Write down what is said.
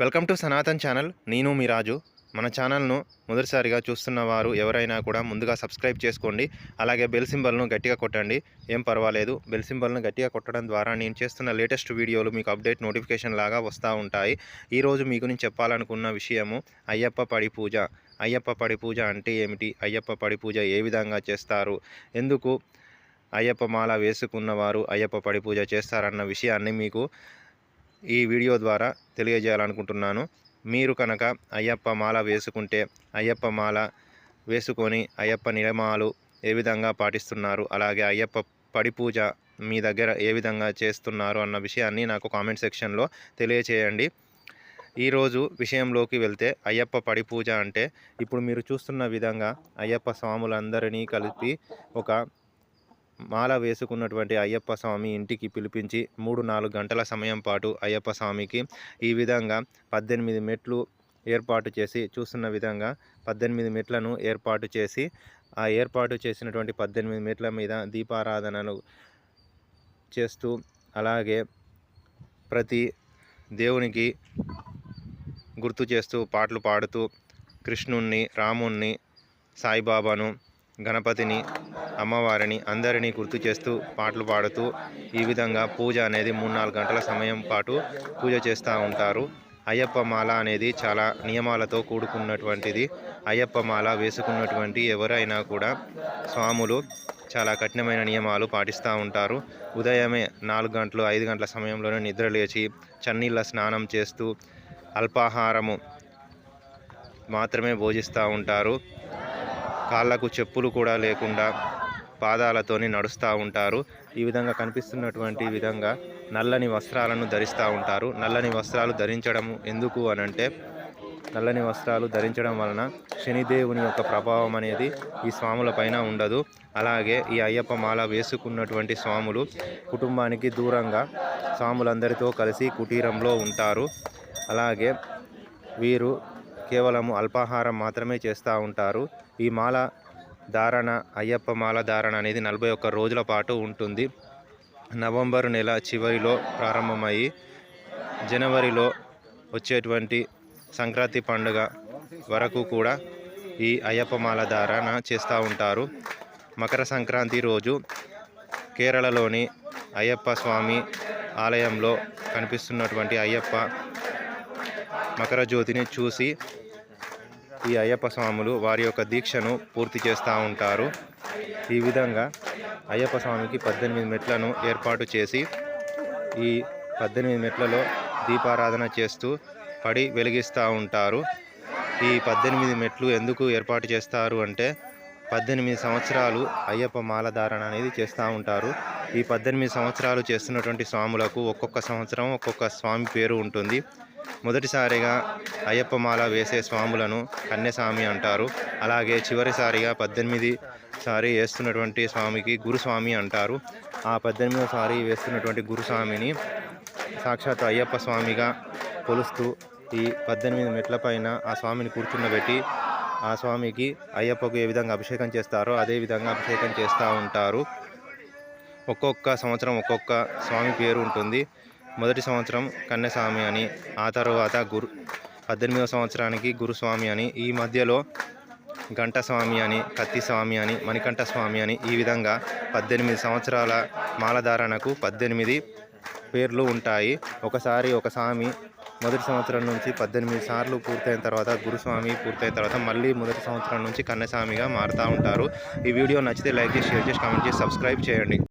Welcome to Sanatan channel. నేను మీ రాజు. మన ఛానల్ను మొదటిసారిగా చూస్తున్న వారు ఎవరైనా కూడా ముందుగా సబ్స్క్రైబ్ చేసుకోండి. అలాగే బెల్ సింబల్ను గట్టిగా కొట్టండి. ఏం పర్వాలేదు. బెల్ సింబల్ను గట్టిగా కొట్టడం ద్వారా నేను చేస్తున్న లేటెస్ట్ వీడియోలు మీకు అప్డేట్ నోటిఫికేషన్ లాగా వస్తూ ఉంటాయి. ఈరోజు మీకు నేను చెప్పాలనుకున్న విషయము అయ్యప్ప పడి పూజ. అయ్యప్ప పడి పూజ అంటే ఏమిటి? అయ్యప్ప పడి పూజ ఏ విధంగా చేస్తారు? ఎందుకు అయ్యప్ప మాల వేసుకున్నవారు అయ్యప్ప పడి పూజ చేస్తారన్న విషయాన్ని మీకు ఈ వీడియో ద్వారా తెలియజేయాలనుకుంటున్నాను. మీరు కనుక అయ్యప్ప మాల వేసుకుంటే అయ్యప్ప మాల వేసుకొని అయ్యప్ప నియమాలు ఏ విధంగా పాటిస్తున్నారు అలాగే అయ్యప్ప పడి పూజ మీ దగ్గర ఏ విధంగా చేస్తున్నారు అన్న విషయాన్ని నాకు కామెంట్ సెక్షన్లో తెలియచేయండి. ఈరోజు విషయంలోకి వెళ్తే అయ్యప్ప పడి పూజ అంటే ఇప్పుడు మీరు చూస్తున్న విధంగా అయ్యప్ప స్వాములందరినీ కలిపి ఒక మాల వేసుకున్నటువంటి అయ్యప్ప స్వామి ఇంటికి పిలిపించి మూడు నాలుగు గంటల సమయం పాటు అయ్యప్ప స్వామికి ఈ విధంగా పద్దెనిమిది మెట్లు ఏర్పాటు చేసి చూస్తున్న విధంగా పద్దెనిమిది మెట్లను ఏర్పాటు చేసి ఆ ఏర్పాటు చేసినటువంటి పద్దెనిమిది మెట్ల మీద దీపారాధనలు చేస్తూ అలాగే ప్రతి దేవునికి గుర్తు చేస్తూ పాటలు పాడుతూ కృష్ణుణ్ణి రాముణ్ణి సాయిబాబాను గణపతిని అమ్మవారిని అందరినీ గుర్తు చేస్తూ పాటలు పాడుతూ ఈ విధంగా పూజ అనేది మూడు నాలుగు గంటల సమయం పాటు పూజ చేస్తూ ఉంటారు. అయ్యప్ప మాల అనేది చాలా నియమాలతో కూడుకున్నటువంటిది. అయ్యప్ప మాల వేసుకున్నటువంటి ఎవరైనా కూడా స్వాములు చాలా కఠినమైన నియమాలు పాటిస్తూ ఉంటారు. ఉదయమే నాలుగు గంటలు ఐదు గంటల సమయంలోనే నిద్ర లేచి చన్నీళ్ళ స్నానం చేస్తూ అల్పాహారము మాత్రమే భోజిస్తూ ఉంటారు. కాళ్ళకు చెప్పులు కూడా లేకుండా పాదాలతోని నడుస్తూ ఉంటారు. ఈ విధంగా కనిపిస్తున్నటువంటి విధంగా నల్లని వస్త్రాలను ధరిస్తూ ఉంటారు. నల్లని వస్త్రాలు ధరించడం ఎందుకు అనంటే నల్లని వస్త్రాలు ధరించడం వలన శనిదేవుని యొక్క ప్రభావం అనేది ఈ స్వాముల పైన ఉండదు. అలాగే ఈ అయ్యప్ప మాల వేసుకున్నటువంటి స్వాములు కుటుంబానికి దూరంగా స్వాములందరితో కలిసి కుటీరంలో ఉంటారు. అలాగే వీరు కేవలము అల్పాహారం మాత్రమే చేస్తూ ఉంటారు. ఈ మాల ధారణ అయ్యప్ప మాల ధారణ అనేది నలభై ఒక్క రోజుల పాటు ఉంటుంది. నవంబర్ నెల చివరిలో ప్రారంభమయ్యి జనవరిలో వచ్చేటువంటి సంక్రాంతి పండుగ వరకు కూడా ఈ అయ్యప్ప మాల ధారణ చేస్తూ ఉంటారు. మకర సంక్రాంతి రోజు కేరళలోని అయ్యప్ప స్వామి ఆలయంలో కనిపిస్తున్నటువంటి అయ్యప్ప మకర జ్యోతిని చూసి ఈ అయ్యప్ప స్వాములు వారి యొక్క దీక్షను పూర్తి చేస్తూ ఉంటారు. ఈ విధంగా అయ్యప్ప స్వామికి పద్దెనిమిది మెట్లను ఏర్పాటు చేసి ఈ పద్దెనిమిది మెట్లలో దీపారాధన చేస్తూ పడి వెలిగిస్తూ ఉంటారు. ఈ పద్దెనిమిది మెట్లు ఎందుకు ఏర్పాటు చేస్తారు అంటే పద్దెనిమిది సంవత్సరాలు అయ్యప్ప మాలధారణ అనేది చేస్తూ ఉంటారు. ఈ పద్దెనిమిది సంవత్సరాలు చేస్తున్నటువంటి స్వాములకు ఒక్కొక్క సంవత్సరం ఒక్కొక్క స్వామి పేరు ఉంటుంది. మొదటిసారిగా అయ్యప్ప మాల వేసే స్వాములను కన్యస్వామి అంటారు. అలాగే చివరిసారిగా పద్దెనిమిది సారి వేస్తున్నటువంటి స్వామికి గురుస్వామి అంటారు. ఆ పద్దెనిమిదో సారి వేస్తున్నటువంటి గురుస్వామిని సాక్షాత్ అయ్యప్ప స్వామిగా కొలుస్తూ ఈ పద్దెనిమిది మెట్లపైన ఆ స్వామిని కూర్చున్నబెట్టి ఆ స్వామికి అయ్యప్పకు ఏ విధంగా అభిషేకం చేస్తారో అదే విధంగా అభిషేకం చేస్తూ ఉంటారు. ఒక్కొక్క సంవత్సరం ఒక్కొక్క స్వామి పేరు ఉంటుంది. మొదటి సంవత్సరం కన్యస్వామి అని ఆ తర్వాత గురు పద్దెనిమిదవ సంవత్సరానికి గురుస్వామి అని ఈ మధ్యలో గంట స్వామి అని కత్తిస్వామి అని మణికంఠస్వామి అని ఈ విధంగా పద్దెనిమిది సంవత్సరాల మాలధారణకు పద్దెనిమిది పేర్లు ఉంటాయి. ఒకసారి ఒక స్వామి మొదటి సంవత్సరం నుంచి పద్దెనిమిది సార్లు పూర్తయిన తర్వాత గురుస్వామి పూర్తయిన తర్వాత మళ్ళీ మొదటి సంవత్సరం నుంచి కన్యస్వామిగా మారుతూ ఉంటారు. ఈ వీడియో నచ్చితే లైక్ చేసి షేర్ చేసి కామెంట్ చేసి సబ్స్క్రైబ్ చేయండి.